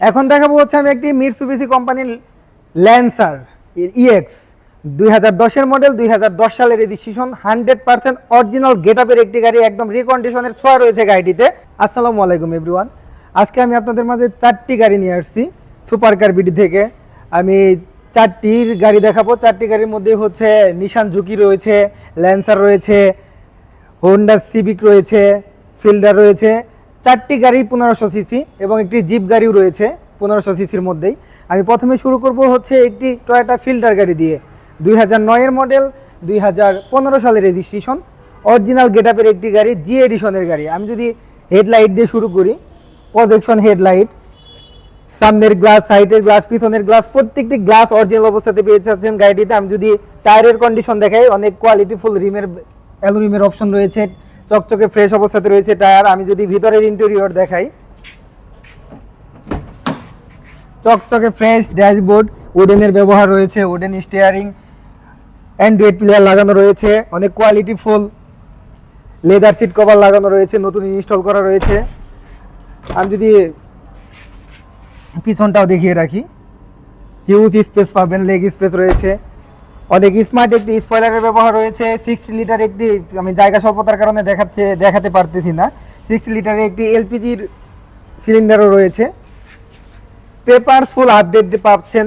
এখন দেখাবো হচ্ছে আমি একটি মিটসুবিসি কোম্পানির ল্যান্সার ইএক্স দুই হাজার দশের মডেল দুই হাজার দশ সালের রেজিস্ট্রেশন হান্ড্রেড পার্সেন্ট অরিজিনাল গেট আপের একটি গাড়ি, একদম রিকন্ডিশনের ছোঁয়া রয়েছে গাড়িটিতে। আসসালামু আলাইকুম এভরিওয়ান আজকে আমি আপনাদের মাঝে চারটি গাড়ি নিয়ে আসছি সুপার কার বিডি থেকে। আমি চারটির গাড়ি দেখাবো। চারটি গাড়ির মধ্যে হচ্ছে নিশান ঝুঁকি রয়েছে ল্যান্সার রয়েছে হোন্ডা সিভিক রয়েছে ফিল্ডার রয়েছে। চারটি গাড়ি পনেরোশো সিসি এবং একটি জিপ গাড়িও রয়েছে পনেরোশো সিসির মধ্যেই। আমি প্রথমে শুরু করব হচ্ছে একটি টয়োটা ফিল্টার গাড়ি দিয়ে। দুই হাজার নয়ের মডেল, দুই হাজার পনেরো সালের রেজিস্ট্রেশন অরিজিনাল গেটআপের একটি গাড়ি জি এডিশনের গাড়ি। আমি যদি হেডলাইট দিয়ে শুরু করি প্রজেকশন হেডলাইট সামনের গ্লাস সাইডের গ্লাস পিছনের গ্লাস প্রত্যেকটি গ্লাস অরিজিনাল অবস্থাতে পেয়ে যাচ্ছেন গাড়িটিতে। আমি যদি টায়ারের কন্ডিশন দেখাই, অনেক কোয়ালিটিফুল রিমের অ্যালুমিমের অপশন রয়েছে। চকচকে ফ্রেশ অবস্থাতে রয়েছে টায়ার। আমি যদি ভিতরের ইন্টেরিয়র দেখাই। চকচকে ফ্রেশ ড্যাশবোর্ড উডেনের ব্যবহার রয়েছে উডেন স্টিয়ারিং অ্যান্ড্রয়েড প্লেয়ার লাগানো রয়েছে, অনেক quality full leather seat cover লাগানো রয়েছে, নতুন ইনস্টল করা রয়েছে। আমি যদি পিছনটাও দেখিয়ে রাখি। হিউজ স্পেস পাবেন লেগ স্পেস রয়েছে। অনেক স্মার্ট একটি স্পয়লারের ব্যবহার রয়েছে। সিক্স লিটার একটি, আমি জায়গা স্বল্পতার কারণে দেখাচ্ছে, দেখাতে পারতেছি না। সিক্স লিটারের একটি এলপিজির সিলিন্ডারও রয়েছে। পেপার ফুল আপডেট পাচ্ছেন।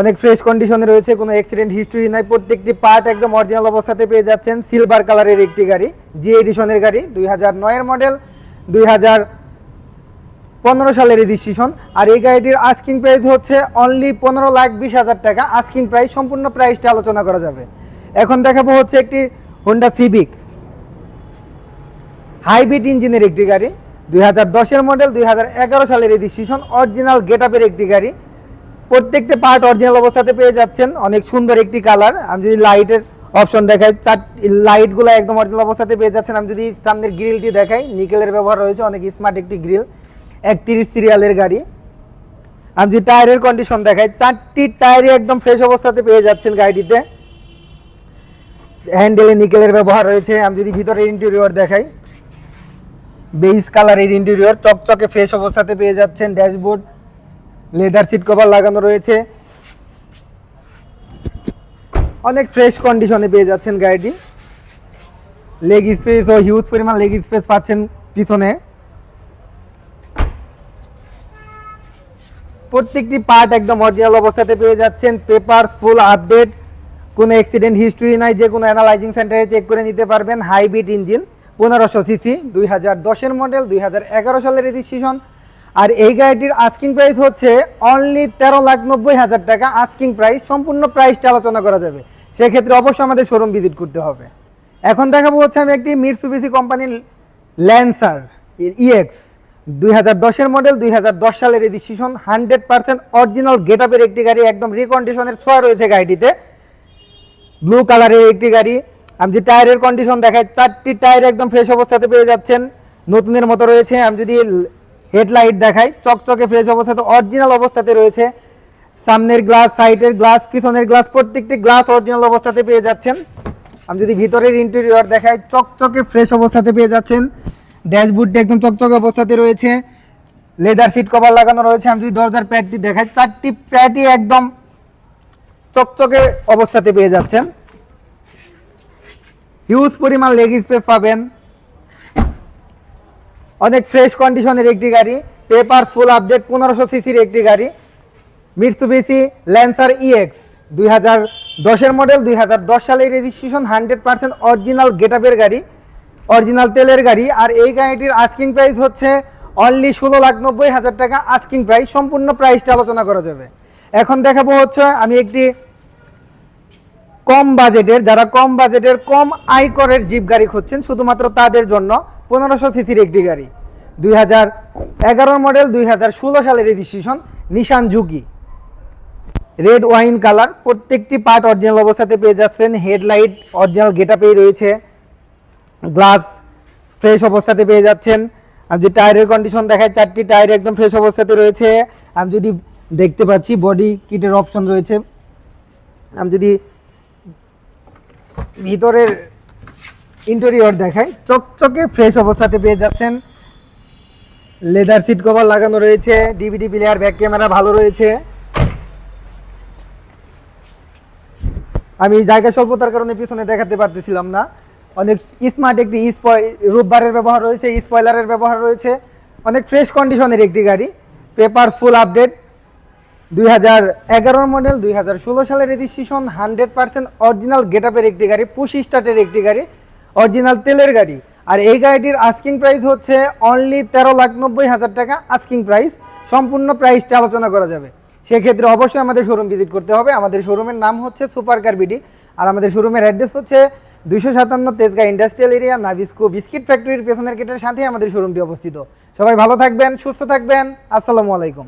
অনেক ফ্রেশ কন্ডিশনে রয়েছে, কোনো অ্যাক্সিডেন্ট হিস্ট্রি নাই। প্রত্যেকটি পার্ট একদম অরিজিনাল অবস্থাতে পেয়ে যাচ্ছেন। সিলভার কালারের একটি গাড়ি জি এডিশনের গাড়ি, দুই হাজার নয়ের মডেল দুই হাজার পনেরো সালের রেজিস্ট্রেশন আর এই গাড়িটির আস্কিং প্রাইস হচ্ছে অনলি পনেরো লাখ বিশ হাজার টাকা। আস্কিং প্রাইস সম্পূর্ণ প্রাইসটা আলোচনা করা যাবে। এখন দেখাবো হচ্ছে একটি হোন্ডা সিভিক হাইব্রিড ইঞ্জিনের একটি গাড়ি। দুই হাজার দশের মডেল দুই হাজার এগারো সালের রেজিস্ট্রেশন অরিজিনাল গেট আপের একটি গাড়ি। প্রত্যেকটা পার্ট অরিজিনাল অবস্থাতে পেয়ে যাচ্ছেন। অনেক সুন্দর একটি কালার আমি যদি লাইটের অপশন দেখাই, চার লাইটগুলো একদম অরিজিনাল অবস্থাতে পেয়ে যাচ্ছেন। আমি যদি সামনের গ্রিলটি দেখাই নিকেলের ব্যবহার রয়েছে, অনেক স্মার্ট একটি গ্রিল একত্রিশ সিরিয়ালের গাড়ি। আমি যদি টায়ারের কন্ডিশন দেখাই চারটি টায়ারই একদম ফ্রেশ অবস্থাতে পেয়ে যাচ্ছেন গাড়িটিতে। হ্যান্ডেলে নিকেলের ব্যবহার রয়েছে। আমি যদি ভিতরের ইন্টেরিয়র দেখাই বেইস কালারের ইন্টেরিয়র চকচকে ফ্রেশ অবস্থাতে পেয়ে যাচ্ছেন ড্যাশবোর্ড লেদার সিট কভার লাগানো রয়েছে। অনেক ফ্রেশ কন্ডিশনে পেয়ে যাচ্ছেন গাড়িটি। লেগ স্পেস ও হিউজ পরিমাণ লেগ স্পেস পাচ্ছেন পিছনে। প্রত্যেকটি পার্ট একদম অরিজিনাল অবস্থাতে পেয়ে যাচ্ছেন। পেপার ফুল আপডেট কোনো অ্যাক্সিডেন্ট হিস্ট্রি নাই, যে কোনো অ্যানালাইজিং সেন্টারে চেক করে নিতে পারবেন। হাইব্রিড ইঞ্জিন পনেরোশো সিসি দুই হাজার দশের মডেল দুই হাজার এগারো সালের রেজিস্ট্রেশন আর এই গাড়িটির আস্কিং প্রাইস হচ্ছে অনলি তেরো লাখ নব্বই হাজার টাকা। আস্কিং প্রাইস সম্পূর্ণ প্রাইসটা আলোচনা করা যাবে। সেক্ষেত্রে অবশ্যই আমাদের শোরুম ভিজিট করতে হবে। এখন দেখাবো হচ্ছে আমি একটি মিটসুবিসি কোম্পানির ল্যান্সার ইএক্স দুই হাজার মডেল দুই হাজার দশ সালের রেজিস্ট্রেশন হান্ড্রেড পার্সেন্ট অরিজিনাল গেট আপের একটি গাড়ি, একদম রিকন্ডিশনের ছোঁয়া রয়েছে গাড়িটিতে। ব্লু কালারের একটি গাড়ি। আমি যে টায়ারের কন্ডিশন দেখাই, চারটি টায়ার একদম ফ্রেশ অবস্থাতে পেয়ে যাচ্ছেন। নতুনের মতো রয়েছে। আমি যদি হেডলাইট দেখাই, চকচকে ফ্রেশ অবস্থাতে অরিজিনাল অবস্থাতে রয়েছে। সামনের গ্লাস সাইডের গ্লাস পিছনের গ্লাস প্রত্যেকটি গ্লাস অরিজিনাল অবস্থাতে পেয়ে যাচ্ছেন। আমি যদি ভিতরের ইন্টেরিয়র দেখাই, চকচকে ফ্রেশ অবস্থাতে পেয়ে যাচ্ছেন। ড্যাশবোর্ডটি একদম চকচকে অবস্থাতে রয়েছে। লেদার সিট কভার লাগানো রয়েছে। আমি যদি দরজার প্যাডটি দেখাই, চারটি প্যাডই একদম চকচকে অবস্থাতে পেয়ে যাচ্ছেন। হিউজ পরিমাণ লেগ স্পেস পাবেন। অনেক ফ্রেশ কন্ডিশনের একটি গাড়ি। পেপার ফুল আপডেট, পনেরোশো সিসির একটি গাড়ি। মিটসু মিটসুবিসি ল্যান্সার ইএক্স দুই হাজার দশের মডেল, দুই হাজার দশ সালের রেজিস্ট্রেশন হান্ড্রেড পার্সেন্ট অরিজিনাল গেটআপের গাড়ি। অরিজিনাল তেলের গাড়ি। আর এই গাড়িটির আস্কিং প্রাইস হচ্ছে অনলি ষোলো লাখ নব্বই হাজার টাকা। আস্কিং প্রাইস সম্পূর্ণ প্রাইসটা আলোচনা করা যাবে। এখন দেখাবো হচ্ছে আমি একটি কম বাজেটের, যারা কম বাজেটের, কম আয়করের জিপ গাড়ি খুঁজছেন, শুধুমাত্র তাদের জন্য পনেরোশো সিসির একটি গাড়ি। দুই হাজার এগারো মডেল দুই হাজার ষোলো সালের রেজিস্ট্রেশন নিশান ঝুঁকি রেড ওয়াইন কালার প্রত্যেকটি পার্ট অরিজিনাল অবস্থাতে পেয়ে যাচ্ছেন হেডলাইট অরিজিনাল গেটাপেই রয়েছে। গ্লাস ফ্রেশ অবস্থাতে পেয়ে যাচ্ছেন। আমি যে টায়ারের কন্ডিশন দেখায়, চারটি টায়ার একদম ফ্রেশ অবস্থাতে রয়েছে। আমি যদি দেখতে পাচ্ছি বডি কিটের অপশন রয়েছে। আমি যদি ভিতরের ইন্টেরিয়র দেখাই, চকচকে ফ্রেশ অবস্থাতে পেয়ে যাচ্ছেন। লেদার সিট কভার লাগানো রয়েছে ডিভিডি প্লেয়ার ব্যাক ক্যামেরা ভালো রয়েছে। আমি জায়গা স্বল্পতার কারণে পিছনে দেখাতে পারতেছিলাম না। অনেক স্মার্ট একটি রূপবারের ব্যবহার রয়েছে স্পয়লারের ব্যবহার রয়েছে। অনেক ফ্রেশ কন্ডিশনের একটি গাড়ি। পেপার ফুল আপডেট দুই হাজার মডেল দুই হাজার ষোলো সালের রেজিস্ট্রেশন হান্ড্রেড পার্সেন্ট অরিজিনাল গেটআপের একটি গাড়ি পুশ স্টার্টের একটি গাড়ি অরিজিনাল তেলের গাড়ি। আর এই গাড়িটির আস্কিং প্রাইস হচ্ছে অনলি তেরো লাখ নব্বই হাজার টাকা আস্কিং প্রাইস সম্পূর্ণ প্রাইসটা আলোচনা করা যাবে। সেক্ষেত্রে অবশ্যই আমাদের শোরুম ভিজিট করতে হবে। আমাদের শোরুমের নাম হচ্ছে সুপার কার বিডি আর আমাদের শোরুমের অ্যাড্রেস হচ্ছে দুইশো সাতান্ন Tejgaon industrial area, Nabisco biscuit ফ্যাক্টরির পেছনের গেটের সাথে আমাদের শোরুমটি অবস্থিত। সবাই ভালো থাকবেন, সুস্থ থাকবেন, আসসালামু আলাইকুম।